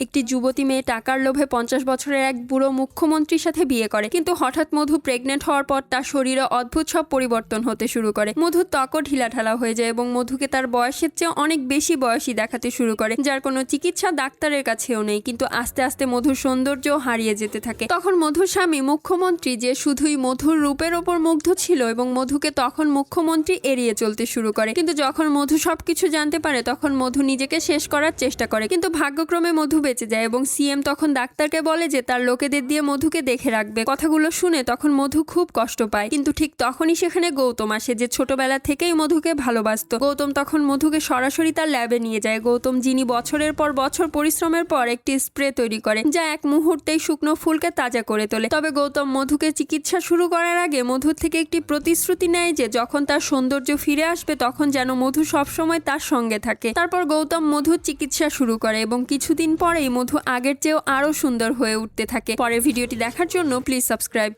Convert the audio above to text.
একটি যুবতী মেয়ে টাকার লোভে পঞ্চাশ বছরের এক বুড়ো মুখ্যমন্ত্রীর সাথে বিয়ে করে। কিন্তু হঠাৎ মধু প্রেগনেন্ট হওয়ার পর তার শরীরে অদ্ভুত সব পরিবর্তন হতে শুরু করে। মধুর ত্বকও ঢিলাঢালা হয়ে যায় এবং মধুকে তার বয়সের চেয়ে অনেক বেশি বয়সী দেখাতে শুরু করে, যার কোনো চিকিৎসা ডাক্তারের কাছেও নেই, কিন্তু আস্তে আস্তে মধুর সৌন্দর্য হারিয়ে যেতে থাকে। তখন মধুর স্বামী মুখ্যমন্ত্রী যে শুধুই মধুর রূপের ওপর মুগ্ধ ছিল এবং মধুকে তখন মুখ্যমন্ত্রী এড়িয়ে চলতে শুরু করে। কিন্তু যখন মধু সবকিছু জানতে পারে, তখন মধু নিজেকে শেষ করার চেষ্টা করে। কিন্তু ভাগ্যক্রমে মধু বেঁচে যায় এবং সিএম তখন ডাক্তারকে বলে যে তার লোকেদের দিয়ে মধুকে দেখে রাখবে। কথাগুলো শুনে তখন মধু খুব কষ্ট পায়। কিন্তু ঠিক তখনই সেখানে গৌতম আসে যে ছোটবেলা থেকেই মধুকে ভালোবাসতো। গৌতম তখন মধুকে সরাসরি তার ল্যাবে নিয়ে যায়। গৌতম যিনি বছরের পর বছর পরিশ্রমের পর একটি স্প্রে তৈরি করে, যা এক মুহূর্তেই শুকনো ফুলকে তাজা করে তোলে। তবে গৌতম মধুকে চিকিৎসা শুরু করার আগে মধুর থেকে একটি প্রতিশ্রুতি নেয় যে যখন তার সৌন্দর্য ফিরে আসবে তখন যেন মধু সবসময় তার সঙ্গে থাকে। তারপর গৌতম মধুর চিকিৎসা শুরু করে এবং কিছুদিন পরেই মধু আগের চেয়েও আরও সুন্দর হয়ে উঠতে থাকে। পরের ভিডিওটি দেখার জন্য প্লিজ সাবস্ক্রাইব